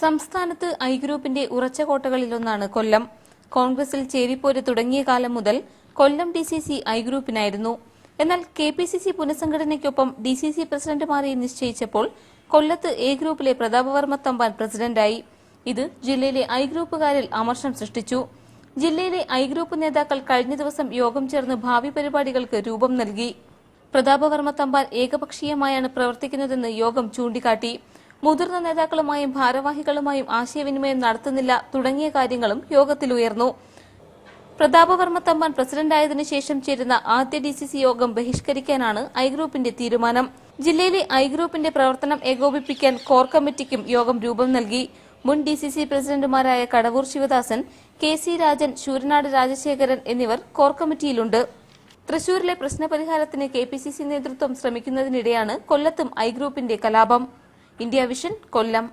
സംസ്ഥാനത്ത് ഐ ഗ്രൂപ്പിന്റെ ഉറച്ച കോട്ടകളിലൊന്നാണ് കൊല്ലം. കോൺഗ്രസിൽ ചേരിപ്പോര് തുടങ്ങിയ കാലം മുതൽ കൊല്ലം ഡി ഐ ഗ്രൂപ്പിനായിരുന്നു എന്നാൽ കെ പി സി സി പുനഃസംഘടനയ്ക്കൊപ്പം ഡി സി സി പ്രസിഡന്റുമാരെ നിശ്ചയിച്ചപ്പോൾ കൊല്ലത്ത് എ ഗ്രൂപ്പിലെ പ്രതാപവർമ്മ തമ്പാൻ പ്രസിഡന്റായി. ഇത് ജില്ലയിലെ ഐ ഗ്രൂപ്പുകാരിൽ അമർഷം സൃഷ്ടിച്ചു. ജില്ലയിലെ ഐ ഗ്രൂപ്പ് നേതാക്കൾ കഴിഞ്ഞ ദിവസം യോഗം ചേർന്ന് ഭാവി പരിപാടികൾക്ക് രൂപം നൽകി. പ്രതാപവർമ്മ തമ്പാൻ ഏകപക്ഷീയമായാണ് പ്രവർത്തിക്കുന്നതെന്ന് യോഗം ചൂണ്ടിക്കാട്ടി. മുതിർന്ന നേതാക്കളുമായും ഭാരവാഹികളുമായും ആശയവിനിമയം നടത്തുന്നില്ല. തുടങ്ങിയ കാര്യങ്ങളും യോഗത്തിൽ ഉയർന്നു. പ്രതാപവർമ്മ തമ്പാൻ പ്രസിഡന്റായതിനു ശേഷം ചേരുന്ന ആദ്യ ഡി സി സി യോഗം ബഹിഷ്കരിക്കാനാണ് ഐ ഗ്രൂപ്പിന്റെ തീരുമാനം. ജില്ലയിലെ ഐ ഗ്രൂപ്പിന്റെ പ്രവർത്തനം ഏകോപിപ്പിക്കാൻ കോർ കമ്മിറ്റിക്കും യോഗം രൂപം നൽകി. മുൻ ഡി സി സി പ്രസിഡന്റുമാരായ കടവൂർ ശിവദാസൻ കെ സി രാജൻ ശൂരനാട് രാജശേഖരൻ എന്നിവർ കോർ കമ്മിറ്റിയിലുണ്ട്. തൃശൂരിലെ പ്രശ്നപരിഹാരത്തിന് കെ പി സി സി നേതൃത്വം ശ്രമിക്കുന്നതിനിടെയാണ് കൊല്ലത്തും ഐ ഗ്രൂപ്പിന്റെ കലാപം. ഇന്ത്യ വിഷൻ കൊല്ലം